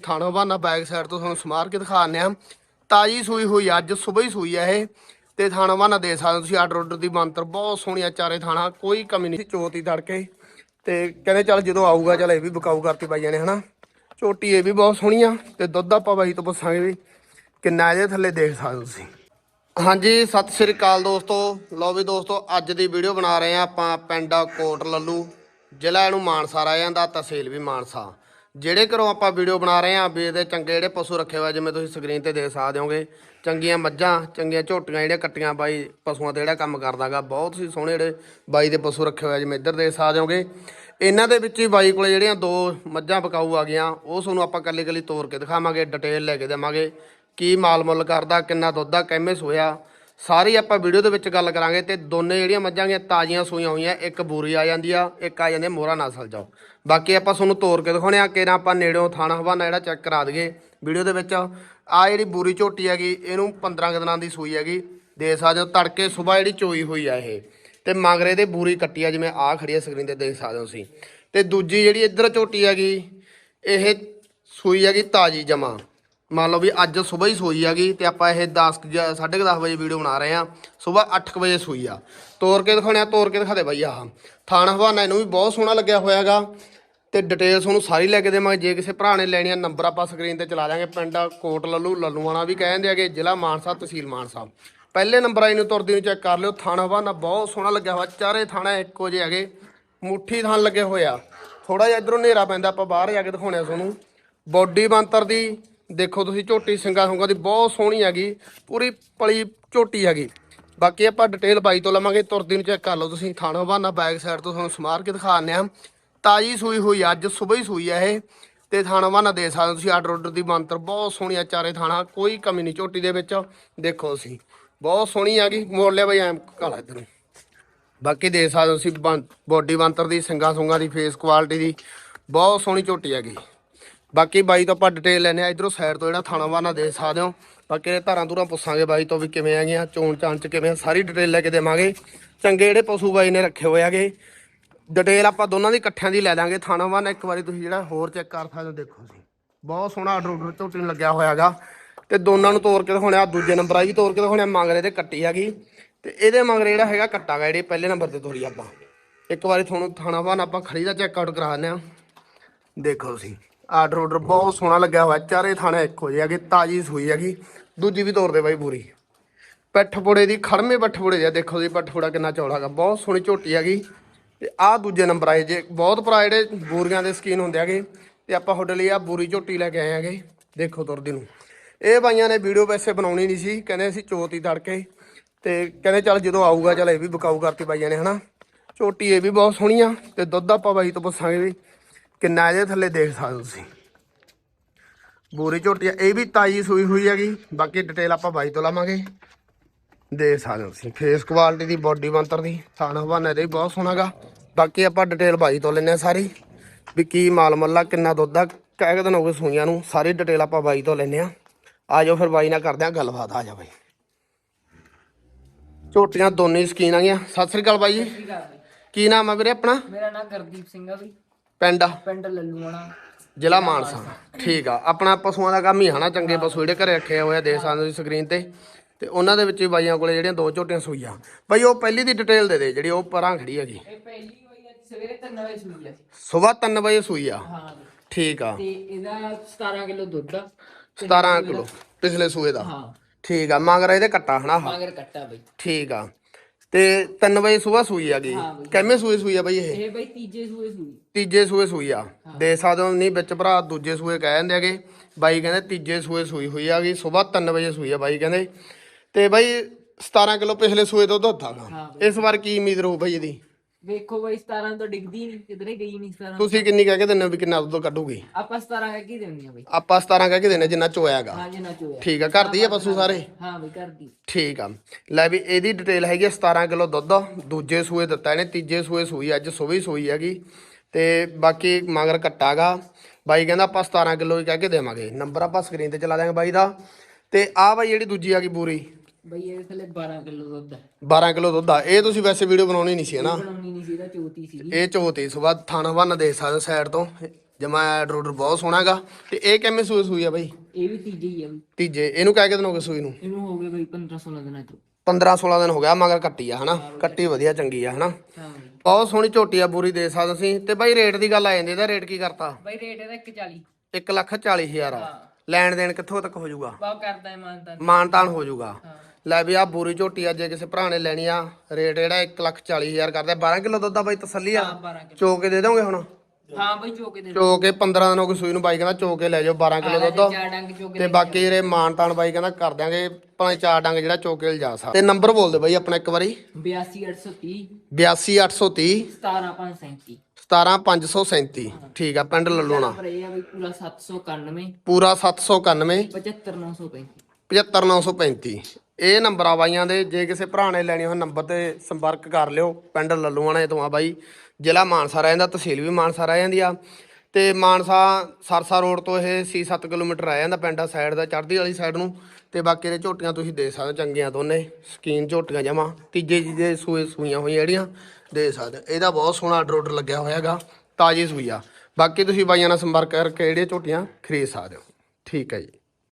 ਥਾਣਾ ਬਹਾਨਾ back side ਤੋਂ ਤੁਹਾਨੂੰ ਸਮਾਰ ਕੇ ਦਿਖਾਉਂਦੇ ਆ ਤਾਜੀ ਸੂਈ ਹੋਈ ਅੱਜ ਸਵੇਰ ਹੀ ਸੂਈ ਆ ਇਹ। ਤੇ ਥਾਣਾ ਬਹਾਨਾ ਦੇ ਸਕਦੇ ਹੋ ਤੁਸੀਂ, ਆਰਡਰ ਆਰਡਰ ਦੀ ਮੰਤਰ ਬਹੁਤ ਸੋਹਣੀਆਂ ਚਾਰੇ ਥਾਣਾ, ਕੋਈ ਕਮੀ ਨਹੀਂ। ਚੋਤੀ ਤੜਕੇ ਤੇ ਕਹਿੰਦੇ ਚੱਲ ਜਦੋਂ ਆਊਗਾ, ਚੱਲ ਇਹ ਵੀ ਬਕਾਊ ਕਰਤੀ ਬਾਈਆਂ ਨੇ ਹਨਾ। ਚੋਟੀ ਇਹ ਵੀ ਬਹੁਤ ਸੋਹਣੀ ਆ, ਤੇ ਦੁੱਧ ਆਪਾਂ ਬਾਈ ਤੋਂ ਪੁੱਛਾਂਗੇ ਵੀ ਕਿੰਨਾ ਇਹਦੇ ਥੱਲੇ ਦੇਖ ਸਕਦੇ ਤੁਸੀਂ। ਹਾਂਜੀ, ਸਤਿ ਸ੍ਰੀ ਅਕਾਲ ਦੋਸਤੋ। ਲਓ ਵੀ ਦੋਸਤੋ, ਅੱਜ ਦੀ ਵੀਡੀਓ ਬਣਾ ਰਹੇ ਆ ਆਪਾਂ ਪਿੰਡ ਕੋਟ ਲੱਲੂ ਜ਼ਿਲ੍ਹਾ ਇਹਨੂੰ ਮਾਨਸਾ ਆ ਜਾਂਦਾ ਤਹਿਸੀਲ ਵੀ ਮਾਨਸਾ। ਜਿਹੜੇ ਘਰੋਂ ਆਪਾਂ ਵੀਡੀਓ ਬਣਾ ਰਹੇ ਹਾਂ ਵੀ ਇਹਦੇ ਚੰਗੇ ਜਿਹੜੇ ਪਸ਼ੂ ਰੱਖੇ ਹੋਏ ਆ, ਜਿਵੇਂ ਤੁਸੀਂ ਸਕਰੀਨ ਤੇ ਦੇਖ ਸਕਦੇ ਹੋਗੇ ਚੰਗੀਆਂ ਮੱਝਾਂ ਚੰਗੀਆਂ ਝੋਟੀਆਂ ਜਿਹੜੀਆਂ ਕੱਟੀਆਂ ਬਾਈ ਪਸ਼ੂਆਂ ਤੇ ਜਿਹੜਾ ਕੰਮ ਕਰਦਾਗਾ ਬਹੁਤ ਹੀ ਸੋਹਣੇ ਜਿਹੜੇ ਬਾਈ ਦੇ ਪਸ਼ੂ ਰੱਖੇ ਹੋਏ ਆ ਜਿਵੇਂ ਇੱਧਰ ਦੇਖ ਸਕਦੇ ਹੋਗੇ। ਇਹਨਾਂ ਦੇ ਵਿੱਚ ਹੀ ਬਾਈ ਕੋਲੇ ਜਿਹੜੀਆਂ ਦੋ ਮੱਝਾਂ ਪਕਾਊ ਆ ਗਈਆਂ ਉਹ ਤੁਹਾਨੂੰ ਆਪਾਂ ਕੱਲੀ ਕੱਲੀ ਤੋਰ ਕੇ ਦਿਖਾਵਾਂਗੇ ਡਿਟੇਲ ਲੈ ਕੇ ਦੇਵਾਂਗੇ ਕੀ ਮਾਲ ਮੁੱਲ ਕਰਦਾ ਕਿੰਨਾ ਦੁੱਧ ਆ ਕਿੰਮੇ ਸੋਇਆ ਸਾਰੀ ਆਪਾਂ ਵੀਡੀਓ ਦੇ ਵਿੱਚ ਗੱਲ ਕਰਾਂਗੇ ਤੇ ਦੋਨੇ ਜਿਹੜੀਆਂ ਮੱਝਾਂ ਗੀਆਂ ਤਾਜ਼ੀਆਂ ਸੂਈਆਂ ਹੋਈਆਂ, ਇੱਕ ਬੂਰੀ ਆ ਜਾਂਦੀ ਆ, ਇੱਕ ਆ ਜਾਂਦੀ ਆ, ਮੋਹਰਾ ਸਲ ਜਾਓ। ਬਾਕੀ ਆਪਾਂ ਤੁਹਾਨੂੰ ਤੋਰ ਕੇ ਦਿਖਾਉਣੇ ਆ ਕਿ ਨਾ ਆਪਾਂ ਨੇੜਿਓਂ ਥਾਣਾ ਹਵਾਨਾ ਜਿਹੜਾ ਚੈੱਕ ਕਰਾ ਦਈਏ ਵੀਡੀਓ ਦੇ ਵਿੱਚ। ਆ ਜਿਹੜੀ ਬੂਰੀ ਝੋਟੀ ਹੈਗੀ, ਇਹਨੂੰ 15 ਕੁ ਦਿਨਾਂ ਦੀ ਸੂਈ ਹੈਗੀ। ਦੇ ਸਕਦੇ ਹੋ, ਤੜਕੇ ਸਵੇਰ ਜਿਹੜੀ ਚੋਈ ਹੋਈ ਆ ਇਹ। ਤੇ ਮਗਰੇ ਦੇ ਬੂਰੀ ਕੱਟੀ ਆ, ਜਿਵੇਂ ਆ ਖੜੀ ਆ ਸਕਰੀਨ ਤੇ ਦੇਖ ਸਕਦੇ ਹੋ ਤੁਸੀਂ। ਤੇ ਦੂਜੀ ਜਿਹੜੀ ਇੱਧਰ ਝੋਟੀ ਹੈਗੀ, ਇਹ ਸੂਈ ਹੈਗੀ ਤਾਜੀ ਜਮਾ। ਮੰਨ ਲਓ ਵੀ ਅੱਜ ਸਵੇਰ ਹੀ ਸੋਈ ਹੈਗੀ ਤੇ ਆਪਾਂ ਇਹ 10 10:30 ਵਜੇ ਵੀਡੀਓ ਬਣਾ ਰਹੇ ਆ। ਸਵੇਰ 8 ਵਜੇ ਸੋਈ ਆ। ਤੋੜ ਕੇ ਦਿਖਾਉਣੇ ਆ ਤੋੜ ਕੇ ਦਿਖਾ ਦੇ ਬਾਈ ਆਹ। ਥਾਣਾ ਹਵਾਨਾ ਇਹਨੂੰ ਵੀ ਬਹੁਤ ਸੋਹਣਾ ਲੱਗਿਆ ਹੋਇਆ ਹੋਇਆਗਾ। ਤੇ ਡਿਟੇਲਸ ਉਹਨੂੰ ਸਾਰੀ ਲੈ ਕੇ ਦੇਵਾਂਗੇ। ਜੇ ਕਿਸੇ ਭਰਾ ਨੇ ਲੈਣੀ ਆ ਨੰਬਰ ਆਪਾਂ ਸਕਰੀਨ ਤੇ ਚਲਾ ਦਾਂਗੇ ਪਿੰਡ ਕੋਟ ਲੱਲੂ, ਲੱਲੂਆਣਾ ਵੀ ਕਹਿੰਦੇ ਆਗੇ ਜ਼ਿਲ੍ਹਾ ਮਾਨਸਾ, ਤਹਿਸੀਲ ਮਾਨਸਾ। ਪਹਿਲੇ ਨੰਬਰ ਆਈ ਨੂੰ ਤੁਰਦੀ ਨੂੰ ਚੈੱਕ ਕਰ ਲਿਓ। ਥਾਣਾ ਹਵਾਨਾ ਬਹੁਤ ਸੋਹਣਾ ਲੱਗਿਆ ਹੋਇਆ। ਚਾਰੇ ਥਾਣਾ ਇੱਕੋ ਜਿਹੇ ਹੈਗੇ। ਮੁੱਠੀ ਥਾਣ ਲੱਗੇ ਹੋਏ ਆ। ਥੋੜਾ ਜਿਹਾ ਇਧਰੋਂ ਹਨੇਰਾ ਪੈਂਦਾ, ਆਪਾਂ ਬਾਹਰ ਜਾ ਕੇ ਦਿਖਾਉਣੇ ਆ ਤੁਹਾਨੂੰ। ਬੋਡੀ ਬੰਤਰ ਦੀ ਦੇਖੋ ਤੁਸੀਂ ਝੋਟੀ ਸਿੰਗਾ ਸੁੰਗਾ ਦੀ ਬਹੁਤ ਸੋਹਣੀ ਹੈਗੀ, ਪੂਰੀ ਪਲੀ ਝੋਟੀ ਹੈਗੀ। ਬਾਕੀ ਆਪਾਂ ਡਿਟੇਲ ਬਾਈ ਤੋਂ ਲਵਾਂਗੇ, ਤੁਰਦੀ ਨੂੰ ਚੈੱਕ ਕਰ ਲਓ ਤੁਸੀਂ, ਥਾਣਾ ਬਹਾਨਾ ਬੈਕ ਸਾਈਡ ਤੋਂ ਤੁਹਾਨੂੰ ਸਮਾਰ ਕੇ ਦਿਖਾਉਂਦੇ ਆ ਤਾਜੀ ਸੂਈ ਹੋਈ ਅੱਜ ਸਵੇਰ ਹੀ ਸੂਈ ਹੈ ਇਹ, ਤੇ ਥਾਣਾ ਬਹਾਨਾ ਦੇ ਸਕਦੇ ਹੋ ਤੁਸੀਂ, ਆਰਡਰ ਆਰਡਰ ਦੀ ਮੰਤਰ ਬਹੁਤ ਸੋਹਣੀ ਆ ਚਾਰੇ ਥਾਣਾ, ਕੋਈ ਕਮੀ ਨਹੀਂ ਝੋਟੀ ਦੇ ਵਿੱਚ, ਦੇਖੋ ਤੁਸੀਂ, ਬਹੁਤ ਸੋਹਣੀ ਹੈਗੀ, ਮੋੜ ਲਿਆ ਬਈ, ਐਂ ਕਾਲਾ ਇੱਧਰ ਬਾਕੀ ਦੇ ਸਕਦੇ ਹੋ ਤੁਸੀਂ ਬੋਡੀ ਬੰਤਰ ਦੀ, ਸਿੰਗਾ ਸੁੰਗਾ ਦੀ ਫੇਸ ਕੁਆਲਿਟੀ ਦੀ, ਬਹੁਤ ਸੋਹਣੀ ਝੋਟੀ ਹੈਗੀ। ਬਾਕੀ ਬਾਈ ਤੋਂ ਆਪਾਂ ਡਿਟੇਲ ਲੈਣੇ ਆ ਇਧਰੋਂ ਸਾਈਡ ਤੋਂ ਜਿਹੜਾ ਥਾਣਾ ਵਾਨਾ ਦੇ ਸਕਦੇ ਹੋ। ਬਾਕੀ ਇਹ ਧਾਰਾਂ ਧੁਰਾਂ ਪੁੱਛਾਂਗੇ ਬਾਈ ਤੋਂ ਵੀ ਕਿਵੇਂ ਆਗੀਆਂ ਚੋਣ ਚਾਂ ਚ ਕਿਵੇਂ ਆ, ਸਾਰੀ ਡਿਟੇਲ ਲੈ ਕੇ ਦੇਵਾਂਗੇ। ਚੰਗੇ ਜਿਹੜੇ ਪਸ਼ੂ ਬਾਈ ਨੇ ਰੱਖੇ ਹੋਏ ਹੈਗੇ। ਡਿਟੇਲ ਆਪਾਂ ਦੋਨਾਂ ਦੀ ਇਕੱਠਿਆਂ ਦੀ ਲੈ ਦਾਂਗੇ। ਥਾਣਾ ਵਾਨਾ ਇੱਕ ਵਾਰੀ ਤੁਸੀਂ ਜਿਹੜਾ ਹੋਰ ਚੈੱਕ ਕਰ ਸਕਦੇ ਹੋ ਦੇਖੋ ਜੀ। ਬਹੁਤ ਸੋਹਣਾ ਆਰਡਰ ਆਰਡਰ ਝੋਟੀ ਨੂੰ ਲੱਗਿਆ ਹੋਇਆ ਹੈਗਾ। ਤੇ ਦੋਨਾਂ ਨੂੰ ਤੋੜ ਕੇ ਦਿਖਾਉਣੇ ਆ ਦੂਜੇ ਨੰਬਰ ਆ ਜੀ ਤੋੜ ਕੇ ਦਿਖਾਉਣੇ ਆ ਮੰਗਰੇ ਤੇ ਕੱਟੀ ਹੈਗੀ। ਤੇ ਇਹਦੇ ਮਗਰੇ ਜਿਹੜਾ ਹੈਗਾ ਕੱਟਾ ਗਾ ਜਿਹੜੇ ਪਹਿਲੇ ਨੰਬਰ ਤੇ ਤੋਰੀ ਆਪਾਂ। ਇੱਕ ਵਾਰੀ ਤੁਹਾਨੂੰ ਥਾਣਾ ਵਾਨਾ ਆਪਾਂ ਖੜੀ ਦਾ ਚੈੱਕ ਆਊਟ ਕਰਾ ਦਿੰਦੇ ਆ ਦੇਖੋ ਤੁਸੀਂ। ਆਰਡਰ ਆਰਡਰ ਬਹੁਤ ਸੋਹਣਾ ਲੱਗਿਆ ਹੋਇਆ ਚਾਰੇ ਥਾਣੇ ਇੱਕੋ ਜਿਹੇ ਹੈਗੇ ਤਾਜੀ ਸੂਈ ਹੈਗੀ ਦੂਜੀ ਵੀ ਤੋੜ ਦੇ ਬਾਈ ਪੂਰੀ। ਪਿੱਠ ਪੁੜੇ ਦੀ ਖੜਮੇ ਪਿੱਠ ਪੁੜੇ ਦੀ ਆ, ਦੇਖੋ ਜੀ ਪਿੱਠ ਪੁੜਾ ਕਿੰਨਾ ਚੌੜਾ ਹੈਗਾ ਬਹੁਤ ਸੋਹਣੀ ਝੋਟੀ ਹੈਗੀ। ਤੇ ਆਹ ਦੂਜੇ ਨੰਬਰ ਆਏ ਜੇ ਬਹੁਤ ਭਰਾ ਜਿਹੜੇ ਬੂਰੀਆਂ ਦੇ ਸਕੀਨ ਹੁੰਦੇ ਹੈਗੇ ਤੇ ਆਪਾਂ ਤੁਹਾਡੇ ਲਈ ਆ ਬੂਰੀ ਝੋਟੀ ਲੈ ਕੇ ਆਏ ਹੈਗੇ ਦੇਖੋ ਤੁਰਦੀ ਨੂੰ। ਇਹ ਬਾਈਆਂ ਨੇ ਵੀਡੀਓ ਵੈਸੇ ਬਣਾਉਣੀ ਨਹੀਂ ਸੀ ਕਹਿੰਦੇ ਅਸੀਂ ਚੋਤੀ ਤੜਕੇ ਤੇ ਕਹਿੰਦੇ ਚੱਲ ਜਦੋਂ ਆਊਗਾ ਚੱਲ ਇਹ ਵੀ ਬਕਾਊ ਕਰਤੀ ਬਾਈਆਂ ਨੇ ਹਨਾ। ਝੋਟੀ ਇਹ ਵੀ ਬਹੁਤ ਸੋਹਣੀ ਆ ਤੇ ਦੁੱਧ ਆਪਾਂ ਬਾਈ ਤੋਂ ਪੁੱਛਾਂਗੇ ਵੀ ਕਿੰਨਾ ਇਹਦੇ ਥੱਲੇ ਦੇਖ ਸਕਦੇ ਹੋ ਤੁਸੀਂ। ਬੂਰੀ ਝੋਟੀ ਆ ਇਹ ਵੀ ਤਾਜੀ ਸੂਈ ਹੋਈ ਹੈਗੀ। ਬਾਕੀ ਡਿਟੇਲ ਆਪਾਂ ਬਾਈ ਤੋਂ ਲਾਵਾਂਗੇ। ਦੇ ਸਕਦੇ ਹੋ ਤੁਸੀਂ ਫੇਸ ਕੁਆਲਿਟੀ ਦੀ ਬਾਡੀ ਬੰਤਰ ਦੀ ਥਾਣ ਹਵਾਨੇ ਦੇ ਬਹੁਤ ਸੋਹਣਾਗਾ ਬਾਕੀ ਆਪਾਂ ਡਿਟੇਲ ਬਾਈ ਤੋਂ ਲੈਣੇ ਆ ਸਾਰੀ। ਵੀ ਕੀ ਮਾਲ ਮੱਲਾ ਕਿੰਨਾ ਦੁੱਧ ਆ ਕਹਿ ਕੇ ਦਿਨ ਹੋ ਗਏ ਸੂਈਆਂ ਨੂੰ ਸਾਰੀ ਡਿਟੇਲ ਆਪਾਂ ਬਾਈ ਤੋਂ ਲੈਣੇ ਆ ਆ ਜਾਓ ਫਿਰ ਬਾਈ ਨਾਲ ਕਰਦੇ ਆ ਗੱਲਬਾਤ ਆ ਜਾ ਬਾਈ। ਝੋਟੀਆਂ ਦੋਨੇ ਸਕੀਨ ਆ ਗਈਆਂ ਸਤਿ ਸ੍ਰੀ ਅਕਾਲ ਬਾਈ ਜੀ। ਕੀ ਨਾਮ ਆ ਵੀਰੇ ਆਪਣਾ? ਮੇਰਾ ਨਾਮ ਗੁਰਦੀਪ ਸਿੰਘ ਆ ਬਈ। ਪਿੰਡ ਪਿੰਡ ਲੱਲੂਆਣਾ। ਜ਼ਿਲ੍ਹਾ ਮਾਨਸਾ। ਠੀਕ ਆ। ਆਪਣਾ ਪਸ਼ੂਆਂ ਦਾ ਕੰਮ ਹੀ ਹਨਾ ਚੰਗੇ ਪਸ਼ੂ ਜਿਹੜੇ ਘਰੇ ਰੱਖੇ ਹੋਏ ਆ ਦੇਖ ਸਕਦੇ ਹੋ ਤੁਸੀਂ ਸਕਰੀਨ ਤੇ। ਤੇ ਉਹਨਾਂ ਦੇ ਵਿੱਚ ਵੀ ਬਾਈਆਂ ਕੋਲੇ ਜਿਹੜੀਆਂ ਦੋ ਝੋਟੀਆਂ ਸੂਈਆਂ। ਬਾਈ ਉਹ ਪਹਿਲੀ ਦੀ ਡਿਟੇਲ ਦੇ ਦੇ ਜਿਹੜੀ ਉਹ ਪਰਾਂ ਖੜੀ ਹੈਗੀ। ਇਹ ਪਹਿਲੀ ਹੋਈ ਅੱਜ ਸਵੇਰੇ 3 ਵਜੇ ਸੂਈ ਆ। ਸਵੇਰ 3 ਵਜੇ ਸੂਈ ਆ। ਹਾਂ। ਠੀਕ ਆ। ਤੇ ਇਹਦਾ 17 ਕਿਲੋ ਦੁੱਧ ਆ। 17 ਕਿਲੋ ਪਿਛਲੇ ਸੂਏ ਦਾ। ਹਾਂ। ਠੀਕ ਆ। ਮਗਰ ਇਹਦੇ ਕੱਟਾ ਹਨਾ। ਮਗਰ ਕੱਟਾ ਬਈ। ਠੀਕ ਆ। ਤੇ 3 ਵਜੇ ਸਵੇਰ ਸੂਈ ਹੈਗੀ ਹਾਂ ਬਈ। ਕਿੰਨੇ ਸੂਏ ਸੂਈ ਆ ਬਾਈ ਇਹ? ਇਹ ਬਈ ਤੀਜੇ ਸੂਏ ਸੂਈ। ਤੀਜੇ ਸੂਏ ਸੂਈ ਆ। ਦੇ ਸਕਦੇ ਹੋ ਨਹੀਂ ਵਿੱਚ ਭਰਾ ਦੂਜੇ ਸੂਏ ਕਹਿ ਜਾਂਦੇ ਹੈਗੇ। ਬਾਈ ਕਹਿੰਦੇ ਤੀਜੇ ਸੂਏ ਸੂਈ ਹੋਈ ਆ ਗਈ। ਸਵੇਰ 3 ਵਜੇ ਸੂਈ ਆ ਬਾਈ ਕਹਿੰਦੇ। ਤੇ ਬਾਈ 17 ਕਿਲੋ ਪਿਛਲੇ ਸੂਏ ਤੋਂ ਦੁੱਧ ਆਗਾ ਹਾਂ ਇਸ ਵਾਰ ਕੀ ਉਮੀਦ ਰਹੂ ਬਾਈ ਇਹਦੀ? ਵੇਖੋ ਬਈ 17 ਤੋਂ ਡਿੱਗਦੀ ਨਹੀਂ ਕਿਧਰੇ ਗਈ ਨਹੀਂ 17 ਤੁਸੀਂ ਕਿੰਨੀ ਕਹਿ ਕੇ ਦਿੰਦੇ ਹੋ ਵੀ ਕਿੰਨਾ ਦੁੱਧ ਕੱਢੂਗੀ? ਆਪਾਂ 17 ਕਹਿ ਕੇ ਦਿੰਦੇ ਆ ਬਈ। ਆਪਾਂ 17 ਕਹਿ ਕੇ ਦਿੰਦੇ ਜਿੰਨਾ ਚੋਇਆਗਾ ਹਾਂ ਜਿੰਨਾ ਚੋਇਆ ਠੀਕ ਆ ਘਰ ਦੀ ਆ ਪਸ਼ੂ ਸਾਰੇ? ਹਾਂ ਬਈ ਕਰਦੀ ਠੀਕ ਆ। ਲੈ ਵੀ ਇਹਦੀ ਡਿਟੇਲ ਹੈਗੀ ਆ 17 ਕਿਲੋ ਦੁੱਧ ਦੂਜੇ ਸੂਏ ਦਿੱਤਾ ਇਹਨੇ ਤੀਜੇ ਸੂਏ ਸੂਈ ਅੱਜ ਸਵੇਰ ਹੀ ਸੂਈ ਹੈਗੀ। ਤੇ ਬਾਕੀ ਮਗਰ ਕੱਟਾਗਾ। ਬਾਈ ਕਹਿੰਦਾ ਆਪਾਂ 17 ਕਿਲੋ ਹੀ ਕਹਿ ਕੇ ਦੇਵਾਂਗੇ। ਨੰਬਰ ਆਪਾਂ ਸਕਰੀਨ ਤੇ ਚਲਾ ਦਿਆਂਗੇ ਬਾਈ ਦਾ। ਤੇ ਆ ਬਾਈ ਜਿਹੜੀ ਦੂਜੀ ਹੈਗੀ ਪੂਰੀ ਬਈ ਇਹਦੇ ਥੱਲੇ 12 ਕਿਲੋ ਦੁੱਧ ਹੈ। 12 ਕਿਲੋ ਦੁੱਧ ਆ। ਇਹ ਤੁਸੀਂ ਵੈਸੇ ਵੀਡੀਓ ਬਣਾਉਣੀ ਨਹੀਂ ਸੀ ਹਨਾ ਬਣਾਉਣੀ ਨਹੀਂ ਸੀ ਇਹਦਾ ਚੋਤੀ ਸੀ ਇਹ ਝੋਤੀ ਸਵੇਰ ਥਾਣਾ ਵੰਨ ਦੇ ਸਕਦੇ ਸਾਈਡ ਤੋਂ। ਜਮਾ ਆਰਡਰ ਬਹੁਤ ਸੋਹਣਾਗਾ ਤੇ ਇਹ ਕਿਵੇਂ ਸੂਈ ਸੂਈ ਆ ਬਾਈ? ਇਹ ਵੀ ਤੀਜੇ ਹੀ ਆ ਬਈ। ਤੀਜੇ। ਇਹਨੂੰ ਕਹਿ ਕੇ ਦਿਨ ਹੋ ਗਏ ਸੂਈ ਨੂੰ? ਇਹਨੂੰ ਹੋ ਗਏ ਬਈ 15 16 ਦਿਨਾਂ ਤੋਂ 15 16 ਦਿਨ ਹੋ ਗਿਆ ਮਗਰ ਕੱਟੀ ਆ ਹਨਾ? ਕੱਟੀ ਵਧੀਆ ਚੰਗੀ ਆ ਹਨਾ? ਹਾਂ ਬਈ। ਬਹੁਤ ਸੋਹਣੀ ਝੋਟੀ ਆ ਬੂਰੀ ਦੇ ਸਕਦੇ ਸੀ ਤੇ ਬਾਈ ਰੇਟ ਦੀ ਗੱਲ ਆ ਜਾਂਦੀ ਇਹਦਾ ਰੇਟ ਕੀ ਕਰਤਾ? ਬਈ ਰੇਟ ਇਹਦਾ 140 1 ਲੱਖ 40 ਹਜ਼ਾਰ ਆ। ਲੈਣ ਦੇਣ ਕਿੱਥੋਂ ਤੱਕ ਹੋ ਜਾਊਗਾ? ਬਾਹ ਕਰਦਾ ਹੈ ਮਾਨਤਾ ਮਾਨਤਾਨ ਹੋ ਜਾਊਗਾ। ਹਾਂ। ਲੈ ਵੀ ਆ ਬੂਰੀ ਝੋਟੀ ਆ ਜੇ ਕਿਸੇ ਭਰਾ ਨੇ ਲੈਣੀ ਆ ਰੇਟ ਜਿਹੜਾ 1 ਲੱਖ 40 ਹਜ਼ਾਰ ਕਰਦਾ। 12 ਕਿਲੋ ਦੁੱਧ ਆ ਬਾਈ ਤਸੱਲੀ ਆ। ਹਾਂ 12 ਕਿਲੋ। ਚੋ ਕੇ ਦੇ ਦੋਗੇ ਹੁਣ? ਹਾਂ ਬਈ ਚੋਕੇ ਦੇ ਚੋ ਕੇ 15 ਦਿਨ ਹੋ ਗਏ ਸੂਈ ਨੂੰ ਬਾਈ ਕਹਿੰਦਾ ਚੋ ਕੇ ਲੈ ਜਾਓ 12 ਕਿਲੋ ਦੁੱਧ। ਤੇ ਬਾਕੀ ਜਿਹੜੇ ਮਾਨਤਾਨ ਬਾਈ ਕਹਿੰਦਾ ਕਰ ਦਿਆਂਗੇ ਭਾਵੇਂ ਚਾਰ ਡੰਗ ਜਿਹੜਾ ਚੋ ਕੇ ਲਿਜਾ ਸਕਦਾ। ਤੇ ਨੰਬਰ ਬੋਲ ਦੇ ਬਾਈ ਆਪਣਾ ਇੱਕ ਵਾਰੀ। 82830 82830 17537 17537 ਠੀਕ ਆ ਪਿੰਡ ਲੱਲੂਣਾ। ਪੂਰਾ 791 ਪੂਰਾ 791 75935 75935 ਇਹ ਨੰਬਰ ਆ ਬਾਈਆਂ ਦੇ। ਜੇ ਕਿਸੇ ਭਰਾ ਨੇ ਲੈਣੀ ਹੋਵੇ ਨੰਬਰ ਤੇ ਸੰਪਰਕ ਕਰ ਲਿਓ। ਪਿੰਡ ਲੱਲੂਆਣੇ ਤੋਂ ਆ ਬਾਈ। ਜ਼ਿਲ੍ਹਾ ਮਾਨਸਾ ਰਹਿ ਜਾਂਦਾ ਤਹਿਸੀਲ ਵੀ ਮਾਨਸਾ ਰਹਿ ਜਾਂਦੀ ਆ। ਤੇ ਮਾਨਸਾ ਸਰਸਾ ਰੋਡ ਤੋਂ ਇਹ 6-7 ਕਿਲੋਮੀਟਰ ਰਹਿ ਜਾਂਦਾ ਪਿੰਡ ਆ ਸਾਈਡ ਦਾ, ਚੜ੍ਹਦੀ ਵਾਲੀ ਸਾਈਡ ਨੂੰ। ਤੇ ਬਾਕੀ ਦੇ ਝੋਟੀਆਂ ਤੁਸੀਂ ਦੇ ਸਕਦੇ ਹੋ, ਚੰਗੀਆਂ ਦੋਨੇ। ਸਕੀਨ ਝੋਟੀਆਂ ਜਮਾ। ਤੀਜੇ ਜਿਹਦੇ ਸੂਏ ਸੂਈਆਂ ਹੋਈਆਂ ਜਿਹੜੀਆਂ ਦੇ ਸਕਦੇ ਇਹਦਾ ਬਹੁਤ ਸੋਹਣਾ ਆਰਡਰ ਆਰਡਰ ਲੱਗਿਆ ਹੋਇਆਗਾ ਤਾਜੀ ਸੂਈ ਆ ਬਾਕੀ ਤੁਸੀਂ ਬਾਈਆਂ ਨਾਲ ਸੰਪਰਕ ਕਰਕੇ ਜਿਹੜੀਆਂ ਝੋਟੀਆਂ ਖਰੀਦ ਸਕਦੇ ਹੋ। ਠੀਕ ਹੈ ਜੀ।